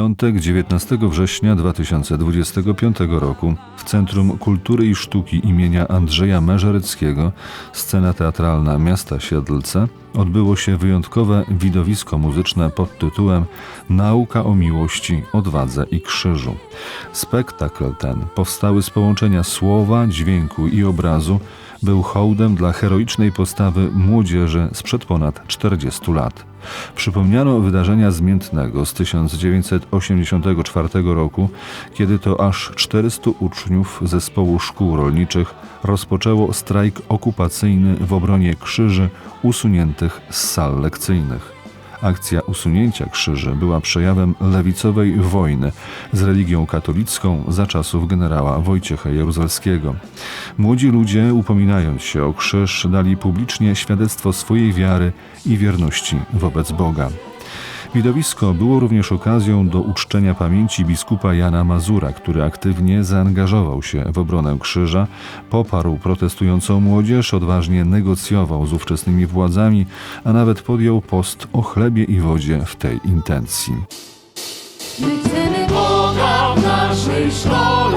piątek 19 września 2025 roku w Centrum Kultury i Sztuki imienia Andrzeja Meżeryckiego, scena teatralna miasta Siedlce, odbyło się wyjątkowe widowisko muzyczne pod tytułem Nauka o miłości, odwadze i krzyżu. Spektakl ten, powstały z połączenia słowa, dźwięku i obrazu, był hołdem dla heroicznej postawy młodzieży sprzed ponad 40 lat. Przypomniano wydarzenia zmiętnego z 1984 roku, kiedy to aż 400 uczniów zespołu szkół rolniczych rozpoczęło strajk okupacyjny w obronie krzyży usuniętych z sal lekcyjnych. Akcja usunięcia krzyży była przejawem lewicowej wojny z religią katolicką za czasów generała Wojciecha Jaruzelskiego. Młodzi ludzie, upominając się o krzyż, dali publicznie świadectwo swojej wiary i wierności wobec Boga. Widowisko było również okazją do uczczenia pamięci biskupa Jana Mazura, który aktywnie zaangażował się w obronę krzyża, poparł protestującą młodzież, odważnie negocjował z ówczesnymi władzami, a nawet podjął post o chlebie i wodzie w tej intencji. My chcemy Boga w naszej szkole,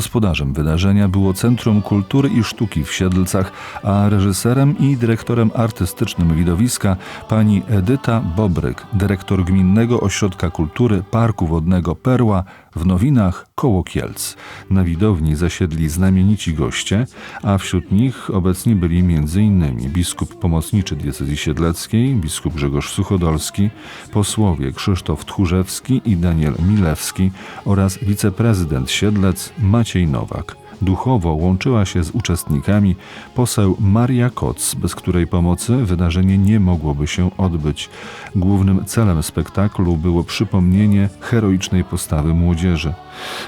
Gospodarzem wydarzenia było Centrum Kultury i Sztuki w Siedlcach, a reżyserem i dyrektorem artystycznym widowiska pani Edyta Bobryk, dyrektor Gminnego Ośrodka Kultury Parku Wodnego Perła w Nowinach koło Kielc. Na widowni zasiedli znamienici goście, a wśród nich obecni byli m.in. biskup pomocniczy diecezji siedleckiej, biskup Grzegorz Suchodolski, posłowie Krzysztof Tchórzewski i Daniel Milewski oraz wiceprezydent Siedlec Maciej Nowak. Duchowo łączyła się z uczestnikami poseł Maria Koc, bez której pomocy wydarzenie nie mogłoby się odbyć. Głównym celem spektaklu było przypomnienie heroicznej postawy młodzieży.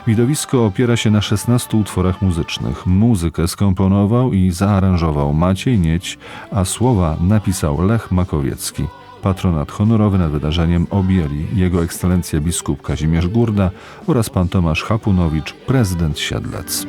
Widowisko opiera się na 16 utworach muzycznych. Muzykę skomponował i zaaranżował Maciej Nieć, a słowa napisał Lech Makowiecki. Patronat honorowy nad wydarzeniem objęli Jego Ekscelencja biskup Kazimierz Gurda oraz pan Tomasz Hapunowicz, prezydent Siedlec.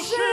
Bullshit!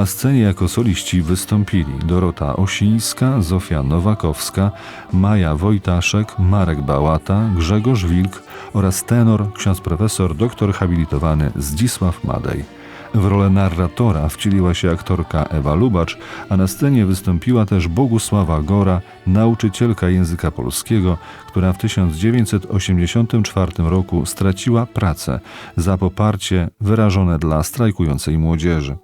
Na scenie jako soliści wystąpili Dorota Osińska, Zofia Nowakowska, Maja Wojtaszek, Marek Bałata, Grzegorz Wilk oraz tenor ksiądz profesor doktor habilitowany Zdzisław Madej. W rolę narratora wcieliła się aktorka Ewa Lubacz, a na scenie wystąpiła też Bogusława Gora, nauczycielka języka polskiego, która w 1984 roku straciła pracę za poparcie wyrażone dla strajkującej młodzieży.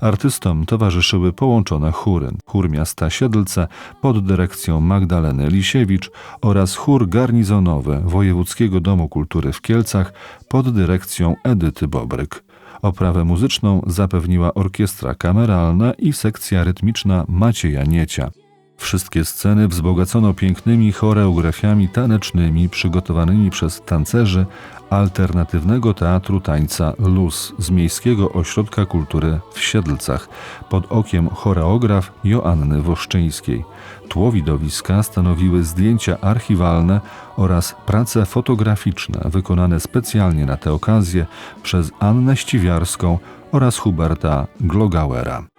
Artystom towarzyszyły połączone chóry. Chór miasta Siedlce pod dyrekcją Magdaleny Lisiewicz oraz chór garnizonowy Wojewódzkiego Domu Kultury w Kielcach pod dyrekcją Edyty Bobryk. Oprawę muzyczną zapewniła orkiestra kameralna i sekcja rytmiczna Macieja Niecia. Wszystkie sceny wzbogacono pięknymi choreografiami tanecznymi przygotowanymi przez tancerzy alternatywnego teatru tańca Luz z Miejskiego Ośrodka Kultury w Siedlcach pod okiem choreograf Joanny Woszczyńskiej. Tło widowiska stanowiły zdjęcia archiwalne oraz prace fotograficzne wykonane specjalnie na tę okazję przez Annę Ściwiarską oraz Huberta Glogauera.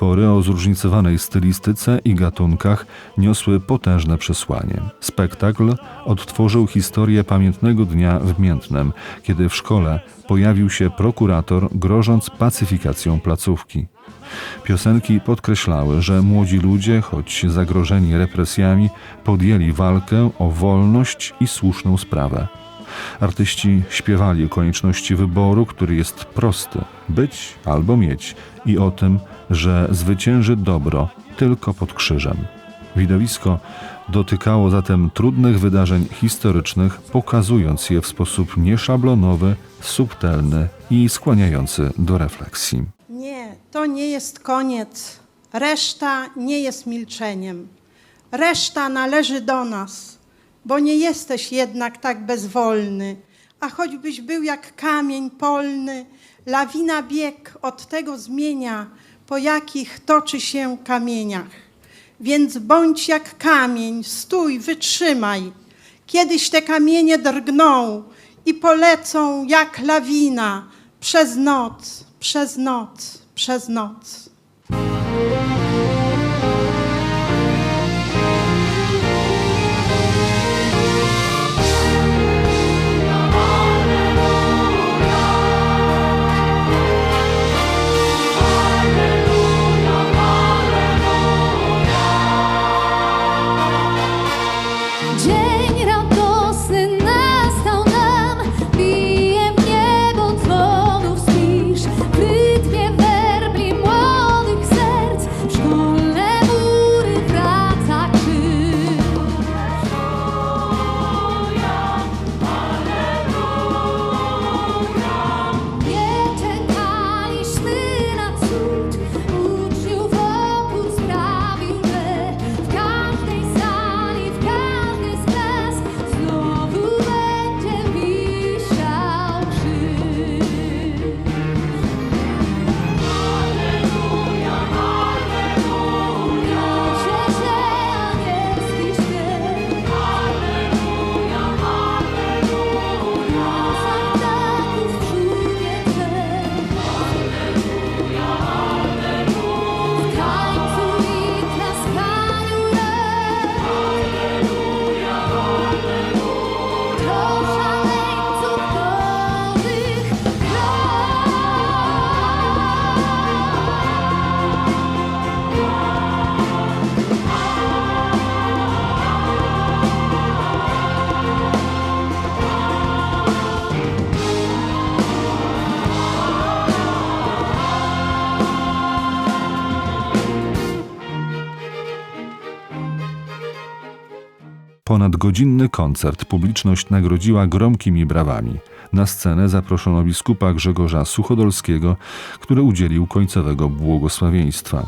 Utwory o zróżnicowanej stylistyce i gatunkach niosły potężne przesłanie. Spektakl odtworzył historię pamiętnego dnia w Miętnem, kiedy w szkole pojawił się prokurator, grożąc pacyfikacją placówki. Piosenki podkreślały, że młodzi ludzie, choć zagrożeni represjami, podjęli walkę o wolność i słuszną sprawę. Artyści śpiewali o konieczności wyboru, który jest prosty być albo mieć, i o tym, że zwycięży dobro tylko pod krzyżem. Widowisko dotykało zatem trudnych wydarzeń historycznych, pokazując je w sposób nieszablonowy, subtelny i skłaniający do refleksji. Nie, to nie jest koniec. Reszta nie jest milczeniem. Reszta należy do nas, bo nie jesteś jednak tak bezwolny, a choćbyś był jak kamień polny, lawina bieg od tego zmienia, po jakich toczy się kamieniach. Więc bądź jak kamień, stój, wytrzymaj. Kiedyś te kamienie drgną i polecą jak lawina przez noc, przez noc, przez noc. Ponadgodzinny koncert publiczność nagrodziła gromkimi brawami. Na scenę zaproszono biskupa Grzegorza Suchodolskiego, który udzielił końcowego błogosławieństwa.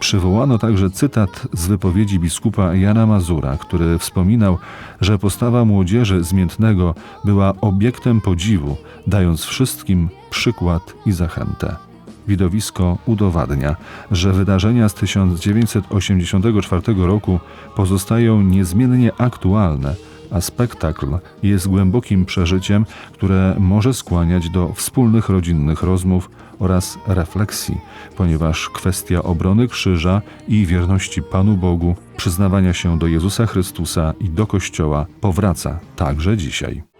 Przywołano także cytat z wypowiedzi biskupa Jana Mazura, który wspominał, że postawa młodzieży z Miętnego była obiektem podziwu, dając wszystkim przykład i zachętę. Widowisko udowadnia, że wydarzenia z 1984 roku pozostają niezmiennie aktualne, a spektakl jest głębokim przeżyciem, które może skłaniać do wspólnych rodzinnych rozmów oraz refleksji, ponieważ kwestia obrony krzyża i wierności Panu Bogu, przyznawania się do Jezusa Chrystusa i do Kościoła powraca także dzisiaj.